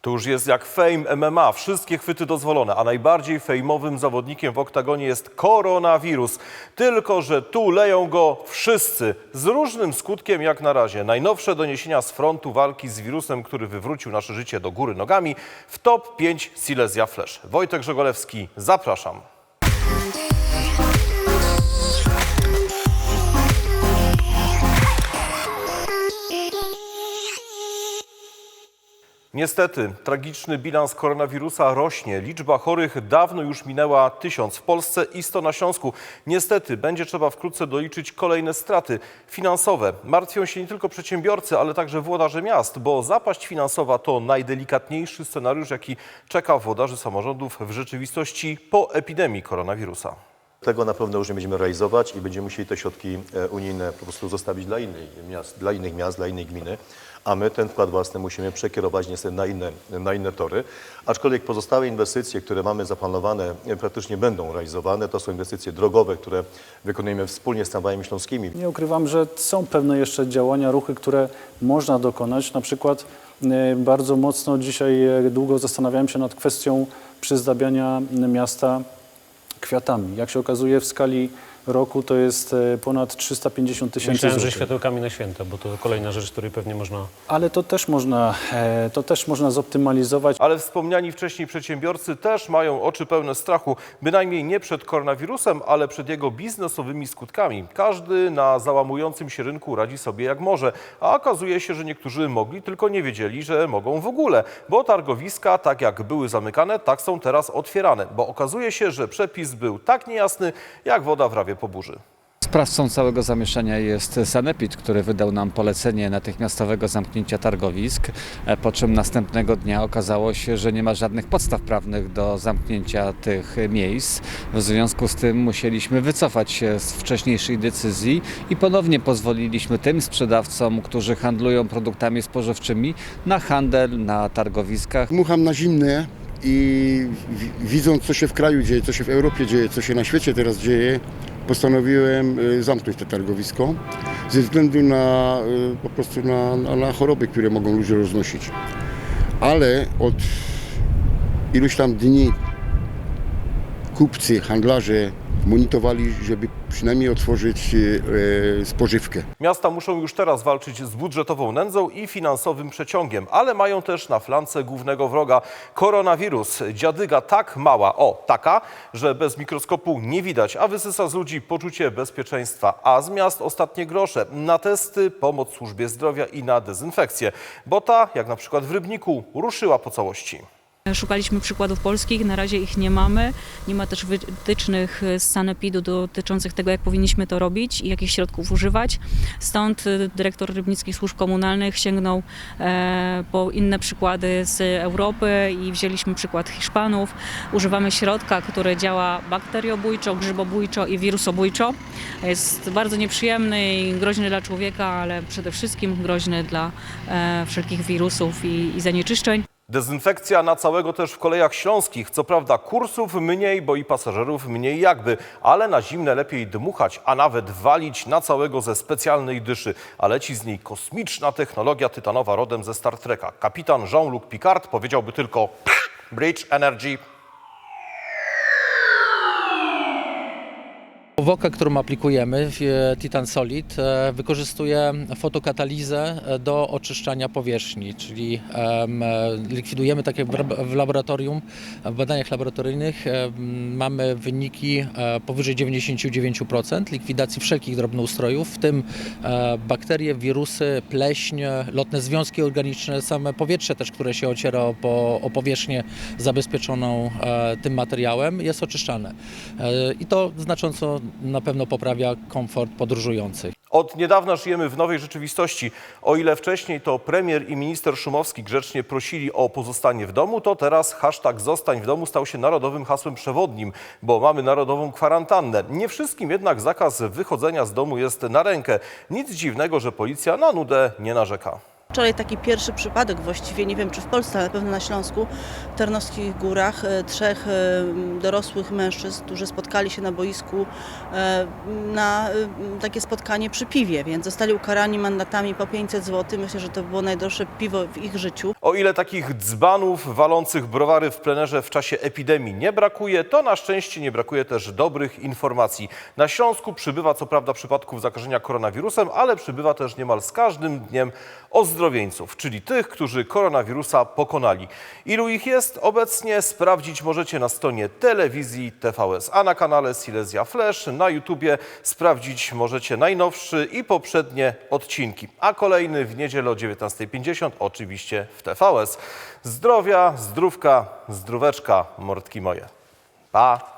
To już jest jak fame MMA, wszystkie chwyty dozwolone, a najbardziej fejmowym zawodnikiem w oktagonie jest koronawirus. Tylko, że tu leją go wszyscy, z różnym skutkiem jak na razie. Najnowsze doniesienia z frontu walki z wirusem, który wywrócił nasze życie do góry nogami w top 5 Silesia Flash. Wojtek Żegolewski, zapraszam. Niestety, tragiczny bilans koronawirusa rośnie. Liczba chorych dawno już minęła tysiąc w Polsce i 100 na Śląsku. Niestety, będzie trzeba wkrótce doliczyć kolejne straty finansowe. Martwią się nie tylko przedsiębiorcy, ale także włodarze miast, bo zapaść finansowa to najdelikatniejszy scenariusz, jaki czeka włodarzy samorządów w rzeczywistości po epidemii koronawirusa. Tego na pewno już nie będziemy realizować i będziemy musieli te środki e, unijne po prostu zostawić dla innych miast, dla innych miast, dla innej gminy, a my ten wkład własny musimy przekierować niestety na inne, na inne tory. Aczkolwiek pozostałe inwestycje, które mamy zaplanowane, e, praktycznie będą realizowane. To są inwestycje drogowe, które wykonujemy wspólnie z tramwajami śląskimi. Nie ukrywam, że są pewne jeszcze działania, ruchy, które można dokonać. Na przykład e, bardzo mocno dzisiaj długo zastanawiałem się nad kwestią przyzdabiania miasta kwiatami. Jak się okazuje w skali roku to jest e, ponad 350 tysięcy Myślałem, że złotych. światełkami na święta, bo to kolejna rzecz, której pewnie można Ale to też można, e, to też można zoptymalizować. Ale wspomniani wcześniej przedsiębiorcy też mają oczy pełne strachu, bynajmniej nie przed koronawirusem, ale przed jego biznesowymi skutkami. Każdy na załamującym się rynku radzi sobie jak może, a okazuje się, że niektórzy mogli, tylko nie wiedzieli, że mogą w ogóle, bo targowiska, tak jak były zamykane, tak są teraz otwierane, bo okazuje się, że przepis był tak niejasny, jak woda w rawie po burzy. Sprawcą całego zamieszania jest Sanepid, który wydał nam polecenie natychmiastowego zamknięcia targowisk, e, po czym następnego dnia okazało się, że nie ma żadnych podstaw prawnych do zamknięcia tych miejsc. W związku z tym musieliśmy wycofać się z wcześniejszej decyzji i ponownie pozwoliliśmy tym sprzedawcom, którzy handlują produktami spożywczymi, na handel na targowiskach. Dmucham na zimne i wi- widząc co się w kraju dzieje, co się w Europie dzieje, co się na świecie teraz dzieje, postanowiłem y, zamknąć to targowisko ze względu na y, po prostu na, na, na choroby, które mogą ludzie roznosić. Ale od iluś tam dni kupcy, handlarze monitorowali, żeby przynajmniej otworzyć y, spożywkę. Miasta muszą już teraz walczyć z budżetową nędzą i finansowym przeciągiem, ale mają też na flance głównego wroga koronawirus. Dziadyga tak mała, o taka, że bez mikroskopu nie widać, a wysysa z ludzi poczucie bezpieczeństwa. A z miast ostatnie grosze na testy, pomoc służbie zdrowia i na dezynfekcję, bo ta, jak na przykład w Rybniku, ruszyła po całości. Szukaliśmy przykładów polskich, na razie ich nie mamy. Nie ma też wytycznych z Sanepidu dotyczących tego, jak powinniśmy to robić i jakich środków używać. Stąd y, dyrektor Rybnickich Służb Komunalnych sięgnął e, po inne przykłady z Europy i wzięliśmy przykład Hiszpanów. Używamy środka, który działa bakteriobójczo, grzybobójczo i wirusobójczo. Jest bardzo nieprzyjemny i groźny dla człowieka, ale przede wszystkim groźny dla e, wszelkich wirusów i, i zanieczyszczeń. Dezynfekcja na całego też w kolejach śląskich. Co prawda kursów mniej, bo i pasażerów mniej jakby, ale na zimne lepiej dmuchać, a nawet walić na całego ze specjalnej dyszy. A leci z niej kosmiczna technologia tytanowa rodem ze Star Treka. Kapitan Jean-Luc Picard powiedziałby tylko Bridge Energy. Wokę, którą aplikujemy, w- Titan Solid, e, wykorzystuje fotokatalizę e, do oczyszczania powierzchni, czyli em, e, likwidujemy tak jak w lab- w laboratorium, w badaniach laboratoryjnych mamy wyniki e, powyżej 99% likwidacji wszelkich drobnoustrojów, w tym e, bakterie, wirusy, pleśń, lotne związki organiczne, same powietrze też, które się ociera o, o powierzchnię zabezpieczoną e, tym materiałem, jest oczyszczane. E, I to znacząco na pewno poprawia komfort podróżujących. Od niedawna żyjemy w nowej rzeczywistości. O ile wcześniej to premier i minister Szumowski grzecznie prosili o pozostanie w domu, to teraz hashtag zostań w domu stał się narodowym hasłem przewodnim, bo mamy narodową kwarantannę. Nie wszystkim jednak zakaz wychodzenia z domu jest na rękę. Nic dziwnego, że policja na nudę nie narzeka. Wczoraj taki pierwszy przypadek właściwie, nie wiem czy w Polsce, ale na pewno na Śląsku, w Tarnowskich Górach, e, trzech e, dorosłych mężczyzn, którzy spotkali się na boisku e, na takie spotkanie przy piwie, więc zostali ukarani mandatami po 500 zł. Myślę, że to było najdroższe piwo w ich życiu. O ile takich dzbanów walących browary w plenerze w czasie epidemii nie brakuje, to na szczęście nie brakuje też dobrych informacji. Na Śląsku przybywa co prawda przypadków zakażenia koronawirusem, ale przybywa też niemal z każdym dniem ozdrowieńców, czyli tych, którzy koronawirusa pokonali. Ilu ich jest obecnie sprawdzić możecie na stronie telewizji TVS, a na kanale Silesia Flash na YouTubie sprawdzić możecie najnowszy i poprzednie odcinki, a kolejny w niedzielę o 19.50 oczywiście w TVS. Zdrowia, zdrówka, zdróweczka, mordki moje. Pa!